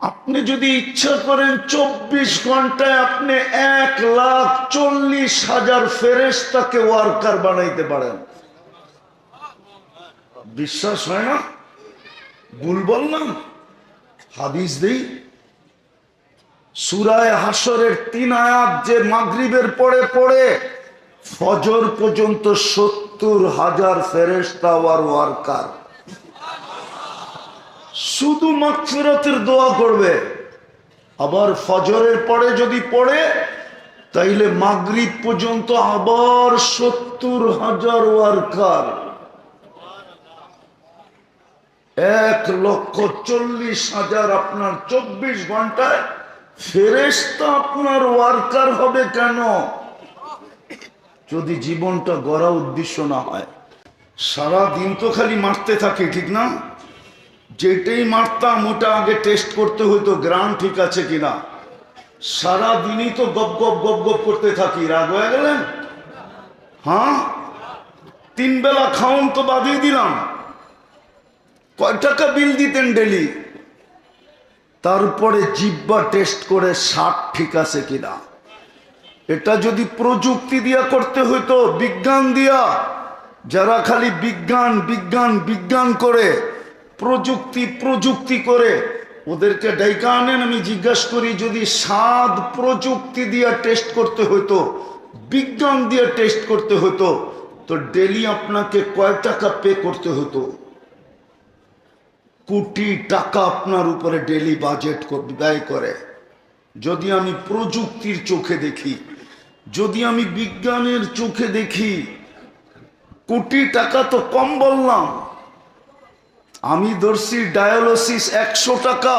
আপনি যদি ইচ্ছা করেন চব্বিশ ঘন্টায় আপনি এক লাখ চল্লিশ হাজার ফেরেস্তাকে ওয়ার্কার বানাইতে পারেন। বিশ্বাস হয় না? ভুল বললাম? হাদিস দেই। সুরায় হাসরের তিন আয়াত যে মাগরিবের পরে পড়ে, ফজর পর্যন্ত সত্তর হাজার ফেরেস্তা ওয়ার ওয়ার্কার। শুধু মাগফিরাতের দোয়া করবে। আবার ফজরের পরে যদি পড়ে, তাইলে মাগরিব পর্যন্ত আবার সত্তর হাজার ওয়ার্কার। এক লক্ষ চল্লিশ হাজার আপনার চব্বিশ ঘন্টায় ফেরেস্তা আপনার ওয়ার্কার হবে কেন? যদি জীবনটা গড়া উদ্দেশ্য না হয়। সারা দিন তো খালি মারতে থাকে, ঠিক না? যেটাই মারতাম ওটা আগে টেস্ট করতে হইতো, গ্রাম ঠিক আছে কিনা। সারা দিনই তো গপ গপ গপ গপ করতে থাকি, রাগ হয়ে গেলেন? হ্যাঁ? তিন বেলা খাওন তো বাদিয়ে দিলাম। কয় টাকা বিল দিতেন ডেলি? তারপরে জিব্বা টেস্ট করে ষাট ঠিক আছে কিনা। এটা যদি প্রযুক্তি দিয়া করতে হইতো, বিজ্ঞান দিয়া, যারা খালি বিজ্ঞান বিজ্ঞান বিজ্ঞান করে প্রযুক্তি প্রযুক্তি করে ওদেরকে ডাইকা আনেন। আমি জিজ্ঞাসা করি, যদি স্বাদ প্রযুক্তি দিয়ে টেস্ট করতে হতো বিজ্ঞান দিয়ে টেস্ট করতে হতো তো ডেলি আপনাকে কয় টাকা পে করতে হতো কোটি টাকা আপনার উপরে ডেলি বাজেট ব্যয় করে। যদি আমি প্রযুক্তির চোখে দেখি, যদি আমি বিজ্ঞানের চোখে দেখি, কোটি টাকা তো কম বললাম। আমি ধরছি ডায়ালিসিস একশো টাকা।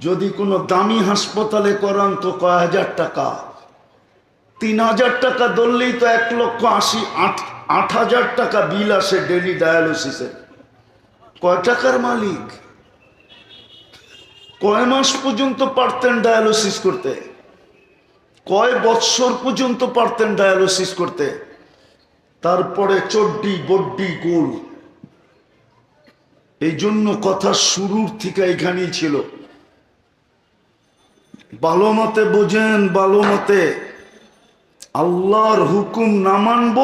যদি কোনো দামি হাসপাতালে করান তো কয় হাজার টাকা? তিন হাজার টাকা ধরলেই তো এক লক্ষ আশি, আট আট হাজার টাকা বিল আসে ডেলি ডায়ালিসিসের। কয় টাকার মালিক? কয় মাস পর্যন্ত পারতেন ডায়ালিসিস করতে? কয় বৎসর পর্যন্ত পারতেন ডায়ালিসিস করতে? তারপরে চড্ডি, বড্ডি, গোল। এই জন্য কথা শুরুর থেকে এখানেই ছিল। ভালো মতে বোঝেন, ভালো মতে। আল্লাহর হুকুম না মানব,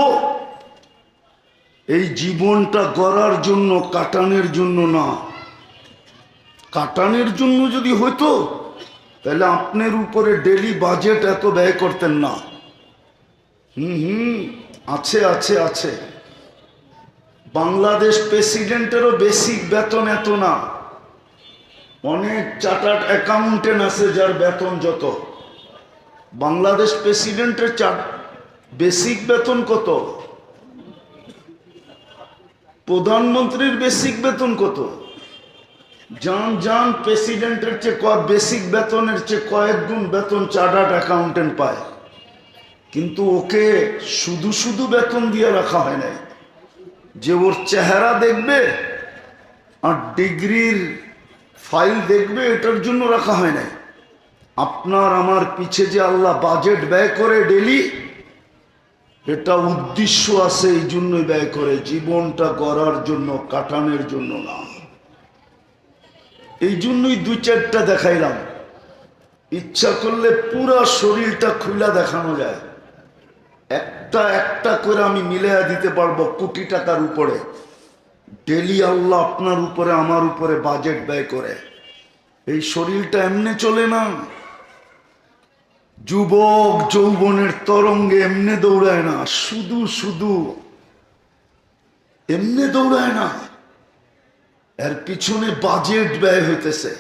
এই জীবনটা গড়ার জন্য, কাটানের জন্য না। কাটানের জন্য যদি হইতো, তাহলে আপনার উপরে ডেলি বাজেট এত ব্যয় করতেন না। হুম হুম, আছে আছে আছে। বাংলাদেশ প্রেসিডেন্টেরও বেসিক বেতন এত না। অনেক চার্টার্ড অ্যাকাউন্টেন্ট আছে যার বেতন যত। বাংলাদেশ প্রেসিডেন্টের চার বেসিক বেতন কত? প্রধানমন্ত্রীর বেসিক বেতন কত? যান যান প্রেসিডেন্টের চেয়ে ক- বেসিক বেতনের চেয়ে কয়েক গুণ বেতন চার্টার্ড অ্যাকাউন্টেন্ট পায়। কিন্তু ওকে শুধু শুধু বেতন দিয়ে রাখা হয় নাই। যে ওর চেহারা দেখবে আর ডিগ্রির ফাইল দেখবে, এটার জন্য রাখা হয় নাই। আপনার আমার পিছে যে আল্লাহ বাজেট ব্যয় করে ডেলি এটা উদ্দেশ্য আছে এই জন্যই ব্যয় করে, জীবনটা গড়ার জন্য, কাটানোর জন্য না। এই জন্যই দুই চারটা দেখাইলাম। ইচ্ছা করলে পুরা শরীরটা খুলে দেখানো যায়। একটা একটা করে আমি মিলিয়ে দিতে পারব কোটি টাকার উপরে। ডেলি আল্লাহ আপনার উপরে, আমার উপরে বাজেট ব্যয় করে। এই শরীরটা এমনি চলে না। যুবক যৌবনের তরঙ্গে এমনি দৌড়ায় না, শুধু শুধু এমনি দৌড়ায় না। এর পিছনে বাজেট ব্যয় হইতেছে।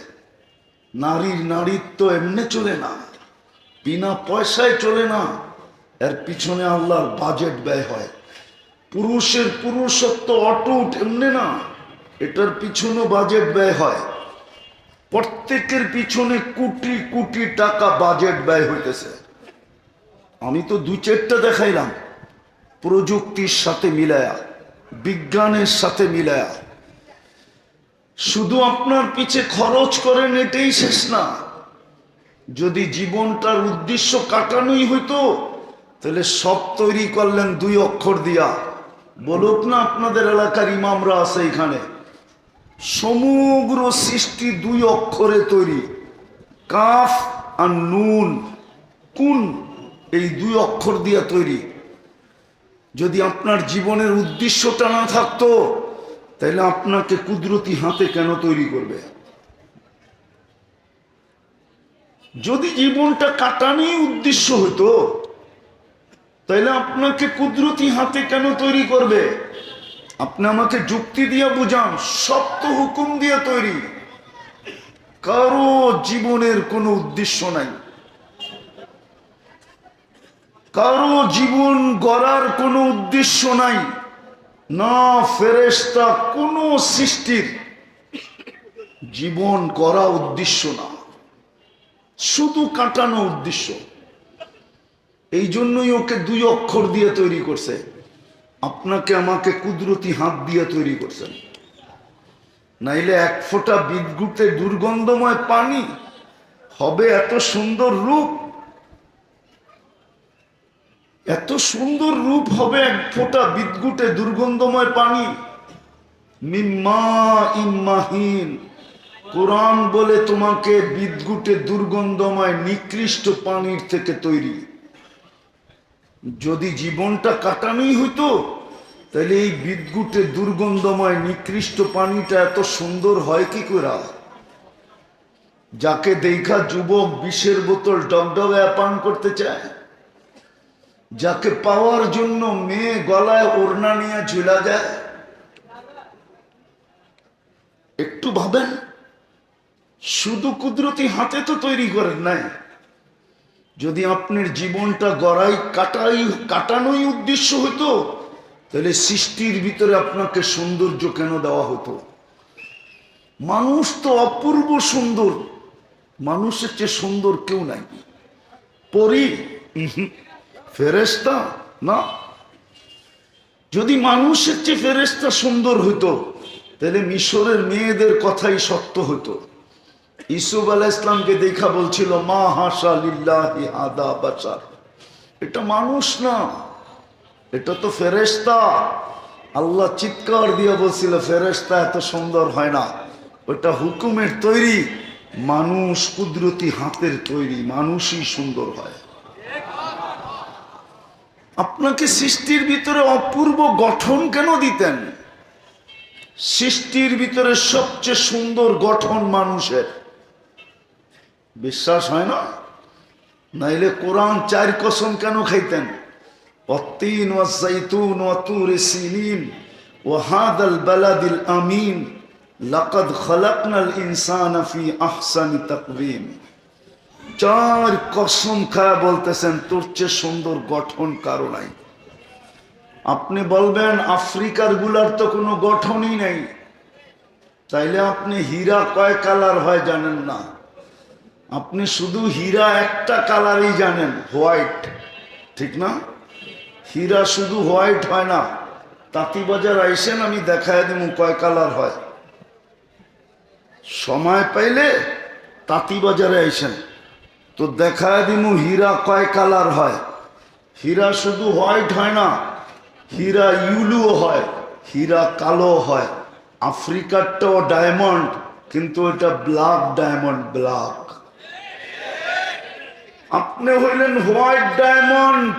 নারীর নারীত্ব এমনি চলে না। বিনা পয়সায় চলে না। এর পিছনে আল্লাহর বাজেট ব্যয় হয়। পুরুষের পুরুষত্ব অটুট, এমনি না। এটার পিছনে বাজেট ব্যয় হয়। প্রত্যেকের পিছনে কোটি কোটি টাকা বাজেট ব্যয় হইতেছে। আমি তো দু চারটা দেখাইলাম। প্রযুক্তির সাথে মিলায়া, বিজ্ঞানের সাথে মিলায়া। শুধু আপনার পিছে খরচ করেন, এটাই শেষ না। যদি জীবনটার উদ্দেশ্য কাটানোই হইতো তাহলে সব তৈরি করলেন দুই অক্ষর দিয়া। বলুক না আপনাদের এলাকার ইমামরা আছে এখানে। সমগ্র সৃষ্টি দুই অক্ষরে তৈরি। কাফ আর নুন, কুন এই দুই অক্ষর দিয়া তৈরি। যদি আপনার জীবনের উদ্দেশ্যটা না থাকতো, তাহলে আপনাকে কুদরতি হাতে কেন তৈরি করবে? যদি জীবনটা কাটানোই উদ্দেশ্য হতো তাহলে আপনাকে কুদরতি হাতে কেন তৈরি করবে? আপনি আমাকে যুক্তি দিয়ে বুঝান সব তো হুকুম দিয়ে তৈরি। কারও জীবনের কোনো উদ্দেশ্য নাই। কারও জীবন গড়ার কোনো উদ্দেশ্য নাই। না ফেরেস্তা কোনো সৃষ্টির জীবন করা উদ্দেশ্য না। শুধু কাটানো উদ্দেশ্য। এই জন্যই ওকে দুই অক্ষর দিয়ে তৈরি করছে। আপনাকে আমাকে কুদরতি হাত দিয়ে তৈরি করছেন নাইলে এক ফোঁটা বিদ্যুতে দুর্গন্ধময় পানি হবে এত সুন্দর রূপ। এত সুন্দর রূপ হবে এক ফোঁটা বিদ্যুটে দুর্গন্ধময় পানি। ইম্মাহীন। কোরআন বলে তোমাকে বিদ্যুটে দুর্গন্ধময় নিকৃষ্ট পানির থেকে তৈরি। যদি জীবনটা কাটানোই হইতো তাহলে এই বিদ্যুটে দুর্গন্ধময় নিকৃষ্ট পানিটা এত সুন্দর হয় কি করে যাকে দেখা যুবক বিষের বোতল ডগডগে পান করতে চায়, যাকে পাওয়ার জন্য মেয়ে গলায় ওড়না নিয়ে ঝুলা যায়, একটু ভাবেন, শুধু কুদরতি হাতে তো তৈরি করেন নাই। যদি আপনার জীবনটা গড়াই, কাটাই, কাটানোই উদ্দেশ্য হতো তাহলে সৃষ্টির ভিতরে আপনাকে সৌন্দর্য কেন দেওয়া হতো? মানুষ তো অপূর্ব সুন্দর। মানুষের চেয়ে সুন্দর কেউ নাই। পরি। ফেরেস্তা না? যদি মানুষের চেয়ে ফেরেস্তা সুন্দর হতো তাহলে মিশরের মেয়েদের কথাই সত্য হতো ইসুফ আলাহ ইসলামকে দেখা বলছিল, মা হাসা হাদা বাচার এটা মানুষ না, এটা তো ফেরেস্তা আল্লাহ চিৎকার দিয়ে বলছিল ফেরেস্তা এত সুন্দর হয় না, ওটা হুকুমের তৈরি, মানুষ কুদরতি হাতের তৈরি, মানুষই সুন্দর হয়। আপনাকে সৃষ্টির ভিতরে অপূর্ব গঠন কেন দিতেন? সৃষ্টির ভিতরে সবচেয়ে সুন্দর গঠন মানুষের। বিশ্বাস হয় না? নাইলে কোরআন চার কসম কেন খাইতেন? ও তুর সিনিন ও হাদাল বালাদিল আমিন। লাকাদ খলাকনাল ইনসান ফি আহসানি তাকবীম। চার কসম খায়া বলতেছেন, তোর চেয়ে সুন্দর গঠন কারও নাই। আপনি বলবেন, আফ্রিকারগুলার তো কোনো গঠনই নেই। তাইলে আপনি হীরা কয় কালার হয় জানেন না? আপনি শুধু হীরা একটা কালারই জানেন, হোয়াইট। ঠিক না? হীরা শুধু হোয়াইট হয় না, তাঁতিবাজার আইসেন, আমি দেখায় দিব কয় কালার হয়। সময় পাইলে তাঁতিবাজারে আইসেন। তো দেখায় দিমু হীরা কয় কালার হয়। হীরা শুধু হোয়াইট হয় না, হীরা ইউলুও হয়, হীরা কালো হয়। আফ্রিকারটাও ডায়মন্ড, কিন্তু এটা ব্ল্যাক ডায়মন্ড, ব্ল্যাক। আপনি হইলেন হোয়াইট ডায়মন্ড,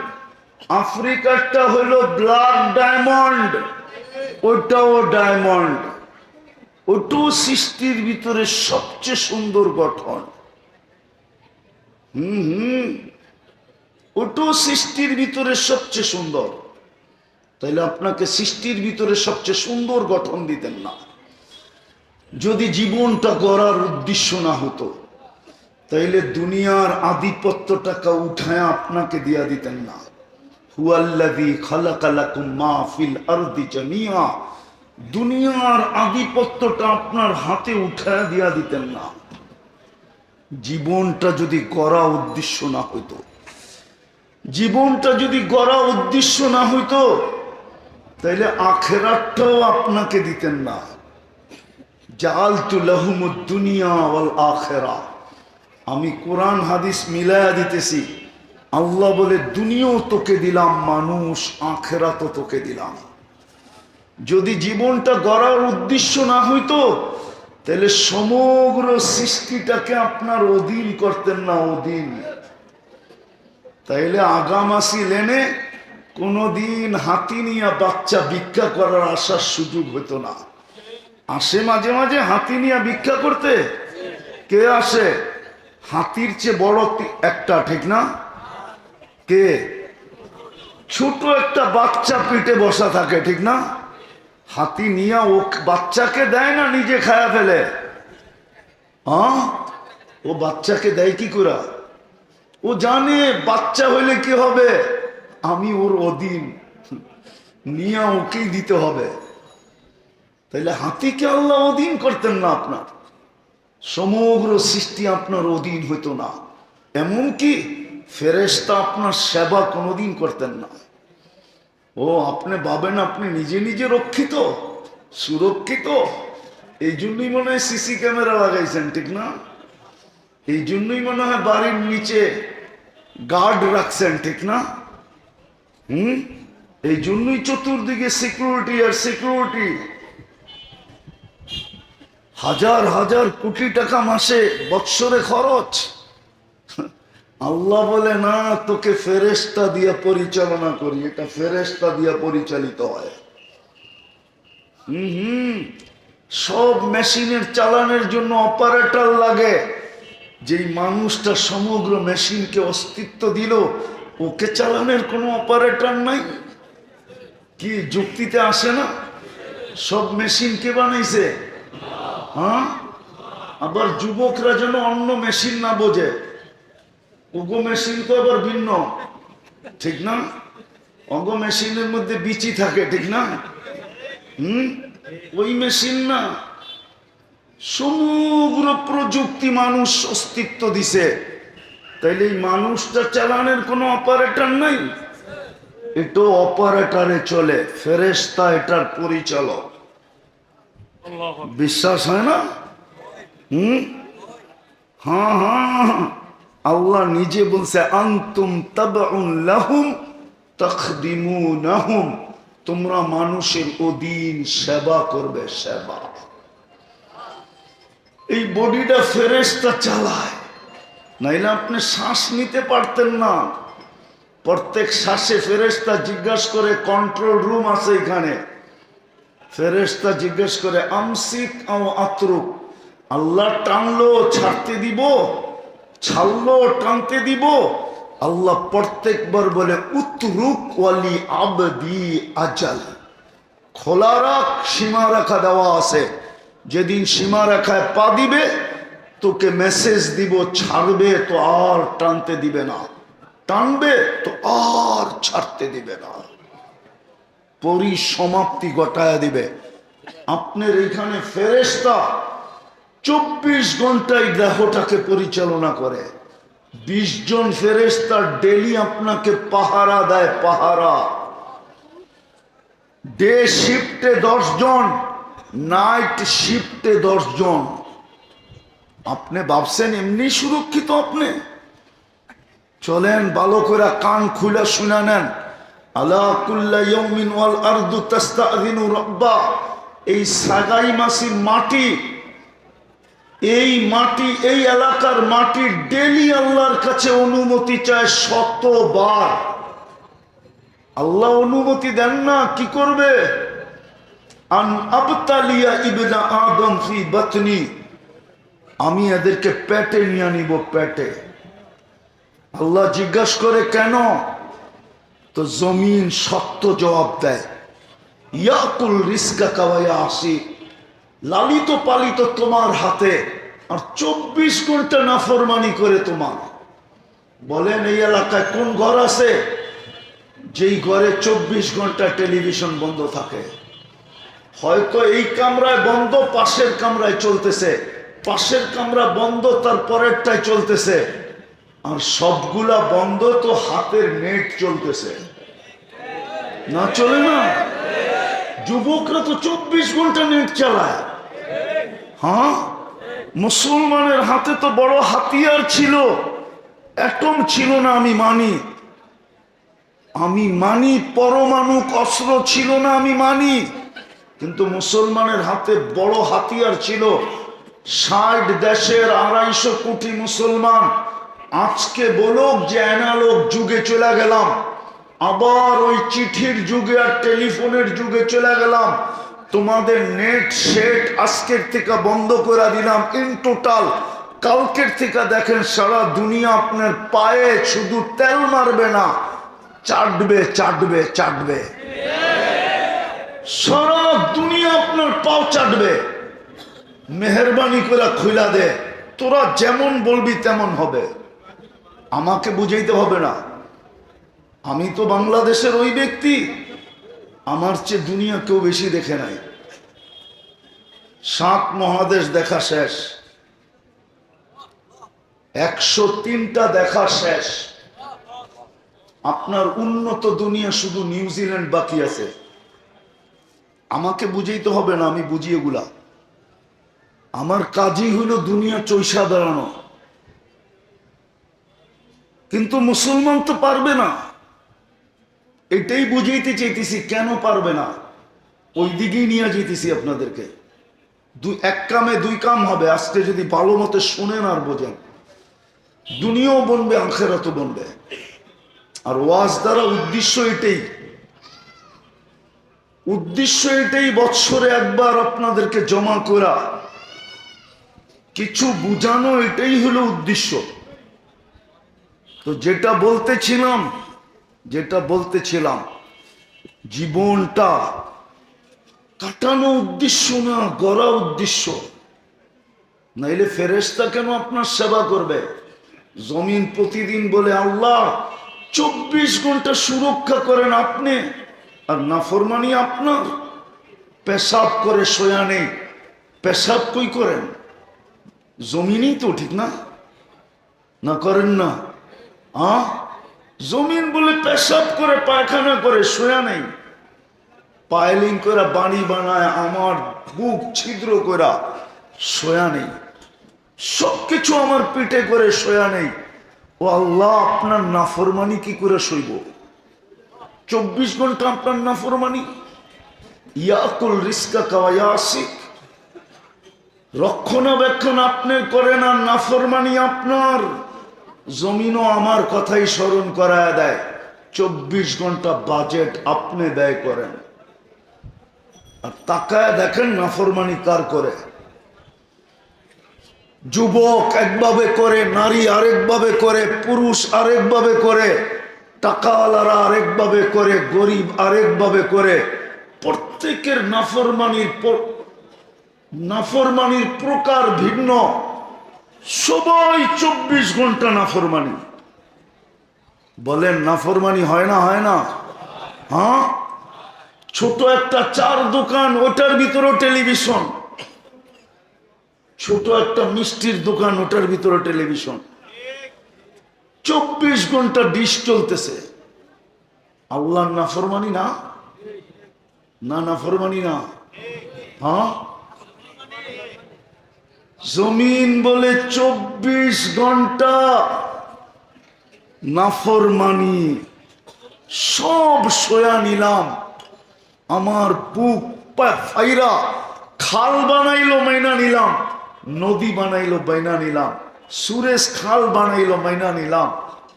আফ্রিকারটা হইল ব্ল্যাক ডায়মন্ড ওটাও ডায়মন্ড। ওটাও সৃষ্টির ভিতরে সবচেয়ে সুন্দর গঠন। হুম হুম। ওটাও সৃষ্টির ভিতরে সবচেয়ে সুন্দর। তাইলে আপনাকে সৃষ্টির ভিতরে সবচেয়ে সুন্দর গঠন দিতেন না। যদি জীবনটা গড়ার উদ্দেশ্য না হতো তাইলে দুনিয়ার আধিপত্যটাকে উঠায় আপনাকে দিয়া দিতেন না। জামিয়া। দুনিয়ার আধিপত্যটা আপনার হাতে উঠায় দিতেন না। জীবনটা যদি গড়া উদ্দেশ্য না হইতো, জীবনটা যদি উদ্দেশ্য না হইতো, তাইলে আখেরাতটাও আপনাকে দিতেন না। জালতু লাহুমুদ দুনিয়া আখেরা আমি কোরআন হাদিস মিলায়া দিতেছি। আল্লাহ বলে, দুনিয়াও তোকে দিলাম, মানুষ আখেরা তো তোকে দিলাম। যদি জীবনটা গড়ার উদ্দেশ্য না হইতো, তাহলে সমগ্র সৃষ্টিটাকে আপনার অধীন করতেন না, অধীন। তাইলে আগামাসি লেনে কোনোদিন হাতি নিয়ে বাচ্চা ভিক্ষা করার আসার সুযোগ হতো না। আসে মাঝে মাঝে হাতি নিয়ে ভিক্ষা করতে? কে আসে? হাতির চেয়ে বড় একটা, ঠিক না? কে? ছোট একটা বাচ্চা পিঠে বসা থাকে, ঠিক না? হাতি নিয়ে ও বাচ্চাকে দেয় না নিজে খায়া ফেলে? হ্যাঁ ও বাচ্চাকে দেয় কি করে? ও জানে বাচ্চা হইলে কি হবে? আমি ওর অধীন। নিয়ে ওকেই দিতে হবে। তাইলে হাতিকে আল্লাহ অধীন করতেন না আপনার। সমগ্র সৃষ্টি আপনার অধীন হইতো না। এমনকি ফেরেশতা আপনার সেবা কোনোদিন করতেন না। ও, আপনি ভাবেন আপনি নিজে নিজে রক্ষিত, সুরক্ষিত? এই জন্যই মনে হয় সিসি ক্যামেরা লাগাইছেন, ঠিক না? এই জন্যই মনে হয় বাড়ির নিচে গার্ড রাখছেন, ঠিক না? হুম? এই জন্যই চতুর্দিকে সিকিউরিটি আর সিকিউরিটি হাজার হাজার কোটি টাকা মাসে, বৎসরে খরচ। আল্লাহ বলে, না, তোকে ফেরেস্তা দিয়া পরিচালনা করি। এটা ফেরেস্তা দিয়ে পরিচালিত হয়। হুম সব মেশিনের চালানোর জন্য অপারেটর লাগে। যেই মানুষটা সমগ্র মেশিনকে অস্তিত্ব দিল, ওকে চালানোর কোনো অপারেটর নাই। কি, যুক্তিতে আসে না? সব মেশিন কে বানাইছে? হ্যাঁ? আবার যুবকরা যেন অন্য মেশিন না বোঝে। উগো মেশিন তো আবার ভিন্ন। ঠিক না? অগ মেশিনের মধ্যে বিচি থাকে, ঠিক না? হুম? ওই মেশিন না। সমগ্র প্রযুক্তি মানুষ অস্তিত্ব দিছে। তাইলে এই মানুষটা চালানোর কোনো অপারেটর নাই? এটা অপারেটরে চলে ফেরেস্তা এটার পরিচালক। বিশ্বাস হয় না? হুম? হ্যাঁ হ্যাঁ আল্লাহ নিজে বলছে, আন্তুম লাহুম তাখদিমুনাহুম তোমরা মানুষের অধীন সেবা করবে, সেবা। এই বডিটা ফেরেশতা চালায়। নাইলে আপনি শ্বাস নিতে পারতেন না। প্রত্যেক শ্বাসে ফেরেশতা জিজ্ঞাসা করে, কন্ট্রোল রুম আছে এখানে? ফেরেশতা জিজ্ঞেস করে, আমসিক আও আতরুক? আল্লাহ টানলো, ছাড়তে দিব? ছাড়লো, টানতে দিব? আল্লাহ প্রত্যেকবার বলে, উতরুক ওয়ালি আবদি আজাল। খোলা রাখ, সীমা রেখা দেওয়া আছে। যেদিন সীমা রেখায় পা দিবে, তোকে মেসেজ দিব, ছাড়বে তো আর টানতে দিবে না। টানবে তো আর ছাড়তে দিবে না। পরিসমাপ্তি ঘটায় দিবে। আপনার এখানে ফেরেস্তা চব্বিশ ঘন্টায় দেহটাকে পরিচালনা করে। বিশ জন ফেরেস্তা ডেলি আপনাকে পাহারা দেয়, পাহারা। ডে শিফটে দশ জন, নাইট শিফটে দশ জন। আপনি ভাবছেন এমনি সুরক্ষিত আপনি? চলেন, ভালো করে কান খুলে শুনে নেন। এই সাগাই মাসির মাটি, এই মাটি, এই এলাকার মাটি ডেলি আল্লাহর কাছে অনুমতি চায় শতবার। আল্লাহ অনুমতি দেন না, কি করবে? আন আবতালিয়া ইবনা আদম ফি বাতনি। আমি এদেরকে পেটে নিয়ে নিব পেটে। আল্লাহ জিজ্ঞাসা করে, কেন? তো জমিন সত্য জবাব দেয়। ইয়াকুল রিস্কা কাওয়াইয়া আসি। লালিত পালিত তোমার হাতে আর চব্বিশ ঘণ্টা নাফরমানি করে তোমার। বলেন, এই এলাকায় কোন ঘর আছে? যেই ঘরে চব্বিশ ঘণ্টা টেলিভিশন বন্ধ থাকে। হয়তো এই কামরায় বন্ধ, পাশের কামরায় চলতেছে। পাশের কামরা বন্ধ, তার পরেরটায় চলতেছে। আর সবগুলা বন্ধ তো হাতের নেট চলতেছে। না চলে না? যুবকরা তো চব্বিশ ঘণ্টা নেট চালায়। হ্যাঁ? মুসলমানের হাতে তো বড় হাতিয়ার ছিল। অ্যাটম ছিল না, আমি মানি। আমি মানি, পরমাণু অস্ত্র ছিল না, আমি মানি। কিন্তু মুসলমানের হাতে বড় হাতিয়ার ছিল। ষাট দেশের আড়াইশো কোটি মুসলমান আজকে বলুক যে অ্যানালগ যুগে চলে গেলাম। আবার ওই চিঠির যুগে আর টেলিফোনের যুগে চলে গেলাম। তোমাদের নেট সেট আজকের থেকে বন্ধ করে দিলাম ইন টোটাল কালকের থেকে দেখেন সারা দুনিয়া আপনার পায়ে শুধু তেল মারবে না, চাটবে চাটবে চাটবে। সারা দুনিয়া আপনার পাও চাটবে। মেহরবানি করে খুলা দে। তোরা যেমন বলবি তেমন হবে। আমাকে বুঝাইতে হবে না। আমি তো বাংলাদেশের ওই ব্যক্তি। আমার চেয়ে দুনিয়া কেউ বেশি দেখে নাই। সাত মহাদেশ দেখা শেষ। একশো তিনটা দেখা শেষ। আপনার উন্নত দুনিয়া শুধু নিউজিল্যান্ড বাকি আছে। আমাকে বুঝাইতে হবে না, আমি বুঝি এগুলা আমার কাজই হলো দুনিয়া চৈসা দাঁড়ানো কিন্তু মুসলমান তো পারবে না। এটাই বুঝাইতে চাইতেছি, কেন পারবে না? ওই দিকেই নিয়ে যেতেছি আপনাদেরকে। দুই এক কামে দুই কাম হবে, আজকে যদি ভালো মতে শোনেন আর বোঝেন। দুনিয়াও বনবে, আখেরাতও বনবে। আর ওয়াজ দ্বারা উদ্দেশ্য এটাই। উদ্দেশ্য এটাই বৎসরে একবার আপনাদেরকে জমা করা। কিছু বুঝানো এটাই হলো উদ্দেশ্য। তো যেটা বলতেছিলাম যেটা বলতেছিলাম, জীবনটা কাটানো উদ্দেশ্য না, গড়া উদ্দেশ্য? নাইলে ফেরেস্তা কেন আপনার সেবা করবে? জমিন প্রতিদিন বলে, আল্লাহ, চব্বিশ ঘণ্টা সুরক্ষা করেন আপনি, আর নাফরমানি আপনার। পেশাব করে সোয়া নেই। পেশাব কই করেন? জমিনই তো ঠিক না? না করেন না। আ জমিন বলে পেশাব করে, পায়খানা করে, শোয়া নেই। পাইলিং করে বাড়ি বানায়, আমার বুক ছিদ্র করা শোয়া নেই। সবকিছু আমার পিঠে করে শোয়া নেই। ও আল্লাহ, আপনার নাফরমানি কি করে সইব চব্বিশ ঘণ্টা আপনার নাফরমানি? ইয়াকুল রিস্কা কাওয়া আসিক রক্ষণাবেক্ষণ আপনি করেন আর নাফরমানি আপনার। জমিনও আমার কথাই স্মরণ করায় দেয়। চব্বিশ ঘণ্টা বাজেট আপনি ব্যয় করেন। আর তাকায় দেখেন নাফরমানি কার করে। যুবক একভাবে করে, নারী আরেকভাবে করে, পুরুষ আরেকভাবে করে, টাকাওয়ালারা আরেকভাবে করে, গরিব আরেকভাবে করে। প্রত্যেকের নাফরমানির নাফরমানির প্রকার ভিন্ন। সবাই চব্বিশ ঘণ্টা নাফরমানি। বলেন নাফরমানি হয় না হয় না? হ্যাঁ? ছোট একটা চার দোকান, ওটার ভিতরেও টেলিভিশন। ছোট একটা মিষ্টির দোকান, ওটার ভিতরে টেলিভিশন। চব্বিশ ঘণ্টা ডিশ চলতেছে। আল্লাহ নাফরমানি না? না, নাফরমানি না। হ্যাঁ? জমিন বলে চব্বিশ ঘণ্টা নাফরমানি, সব সয়া নিলাম। আমার বুক ফাইরা, খাল বানাইলো মাইনা নিলাম, নদী বানাইলো মাইনা নিলাম, সুরেশ খাল বানাইলো মাইনা নিলাম,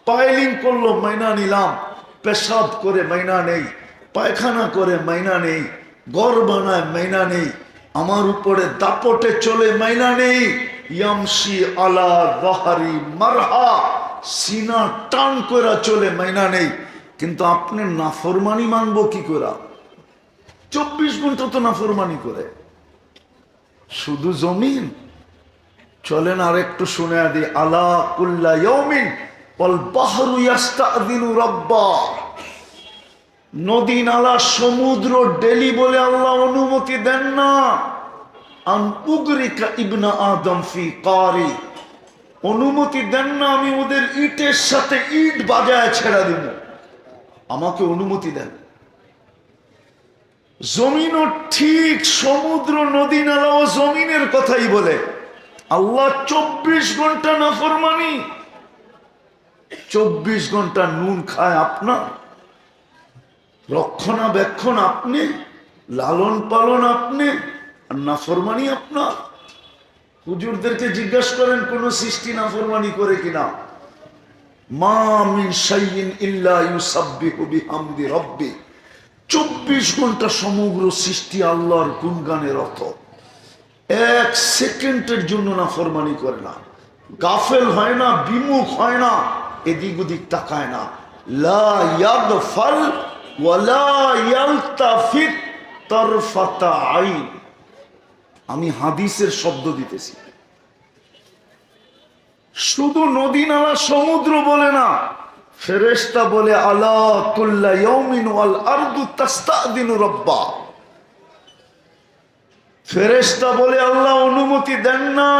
পাইলিং করল মাইনা নিলাম, পেশাব করে মাইনা নেই, পায়খানা করে মাইনা নেই গড় বানায় মাইনা নেই আমার উপরে দাপটে চলে মাইনা নেই। ইয়ামসি আলা বাহারি মারহা। সিনা টান করে চলে মাইনা নেই। কিন্তু আপনি নাফরমানি মানবো কি চব্বিশ ঘণ্টা তো নাফরমানি করে। শুধু জমিন? চলেন আর একটু শুনে দি আলা কুল্লা ইয়মিন বল বাহরু ইয়াস্তাদিনু রাব্বা। নদী, নালা, সমুদ্র, ডেলি বলে আল্লাহ অনুমতি দেন না। অনুমতি দেন না, আমি ওদের ইটের সাথে ইট বাজায় ছেড়া দিব। আমাকে অনুমতি দেন। জমিনও ঠিক সমুদ্র, নদী, নালা ও জমিনের কথাই বলে। আল্লাহ চব্বিশ ঘণ্টা নাফরমানি। চব্বিশ ঘণ্টা নুন খায় আপনার? রক্ষণাবেক্ষণ আপনি লালন পালন আপনি, আর নাফরমানি আপনার। হুজুরদেরকে জিজ্ঞাসা করেন, কোন সৃষ্টি নাফরমানি করে কিনা? 24 ঘণ্টা সমগ্র সৃষ্টি আল্লাহর গুণগানের অর্থ এক সেকেন্ডের জন্য না ফরমানি করে না। গাফেল হয় না, বিমুখ হয় না এদিক ওদিক তাকায় না। লা আইন আমি হাদিসের শব্দ দিতেছি। শুধু নদী নালা, সমুদ্র বলে না, ফেরেশতা বলে, আলা কুল্লা ইয়াউমিন ওয়াল আরদু তাস্তাদিনু রাব্বা। ফেরেশতা বলে, আল্লাহ অনুমতি দেন না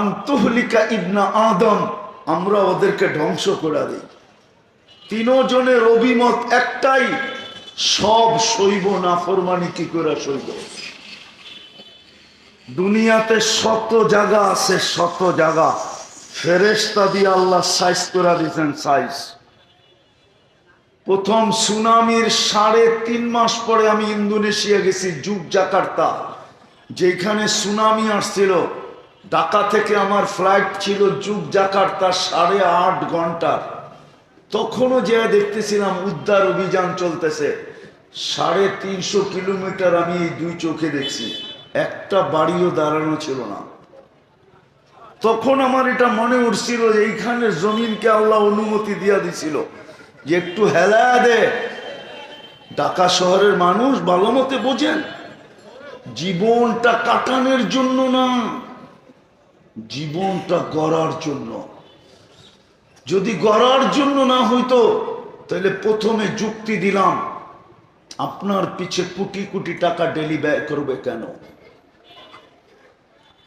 আন্তুহলিকা ইবনা আদম, আমরা ওদেরকে ধ্বংস করে দিই। তিনজনের অভিমত একটাই, সব শৈব নাফরমানি কি করে শৈব দুনিয়াতে শত জায়গা আছে, শত জায়গা। ফেরেশতা দিয়ে আল্লাহ সাইজ করে দিয়েছেন সাইজ প্রথম সুনামির সাড়ে তিন মাস পরে আমি ইন্দোনেশিয়া গেছি, যুগ জাকার্তা। যেখানে সুনামি আসছিল, ঢাকা থেকে আমার ফ্লাইট ছিল যুগ জাকার্তা সাড়ে আট ঘণ্টার তখনও যে দেখতেছিলাম উদ্ধার অভিযান চলতেছে, সাড়ে তিনশো কিলোমিটার আমি এই দুই চোখে দেখছি, একটা বাড়িও দাঁড়ানো ছিল না। তখন আমার এটা মনে উঠছিল যে এইখানে জমিনকে আল্লাহ অনুমতি দিয়া দিছিল যে একটু হেলা দে। ঢাকা শহরের মানুষ ভালো মতে বোঝেন, জীবনটা কাটানোর জন্য না, জীবনটা গড়ার জন্য। যদি গড়ার জন্য না হইতো, তাহলে প্রথমে যুক্তি দিলাম, আপনার পিছে কোটি কোটি টাকা ডেলি ব্যয় করবে কেন?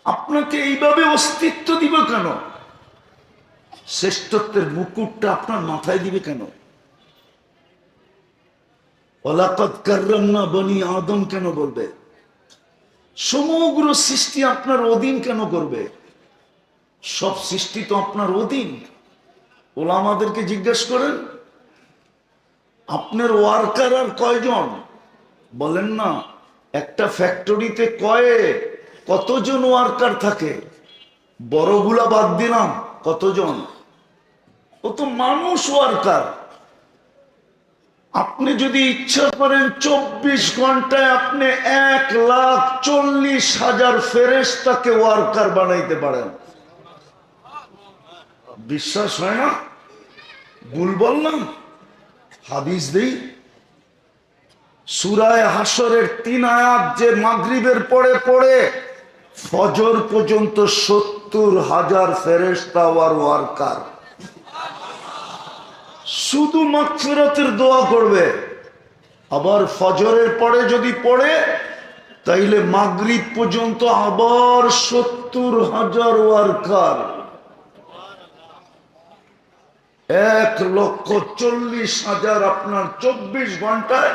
আপনাকে এইভাবে অস্তিত্ব দিবে কেন? শ্রেষ্ঠত্বের মুকুটটা আপনার মাথায় দিবে কেন? ওলাকত না বনি আদম কেন বলবে? সমগ্র সৃষ্টি আপনার অধীন কেন করবে? সব সৃষ্টি তো আপনার অধীন। ওলামাদেরকে জিজ্ঞেস করেন, আপনার ওয়ার্কার আর কয়জন? বলেন না, একটা ফ্যাক্টরিতে কয়ে কতজন ওয়ার্কার থাকে? বড়গুলা বাদ দিলাম, কতজন? ও তো মানুষ ওয়ার্কার। আপনি যদি ইচ্ছা করেন, চব্বিশ ঘন্টায় আপনি এক লাখ চল্লিশ হাজার ফেরেস্তাকে ওয়ার্কার বানাইতে পারেন। বিশ্বাস হয় না? ভুল বললাম? হাদিস দেই। সুরায় হাসরের তিন আয়াত যে মাগরিবের পরে পড়ে, ফজর পর্যন্ত সত্তর হাজার ফেরেস্তা ওয়ার ওয়ার্কার। শুধু মাগফিরাতের দোয়া করবে। আবার ফজরের পরে যদি পড়ে, তাইলে মাগরিব পর্যন্ত আবার সত্তর হাজার ওয়ার্কার। এক লক্ষ চল্লিশ হাজার আপনার চব্বিশ ঘন্টায়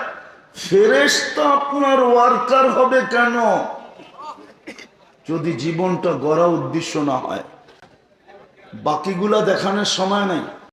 ফেরেস্তা আপনার ওয়ার্কার হবে কেন? যদি জীবনটা গড়া উদ্দেশ্য না হয়। বাকিগুলা দেখানোর সময় নাই।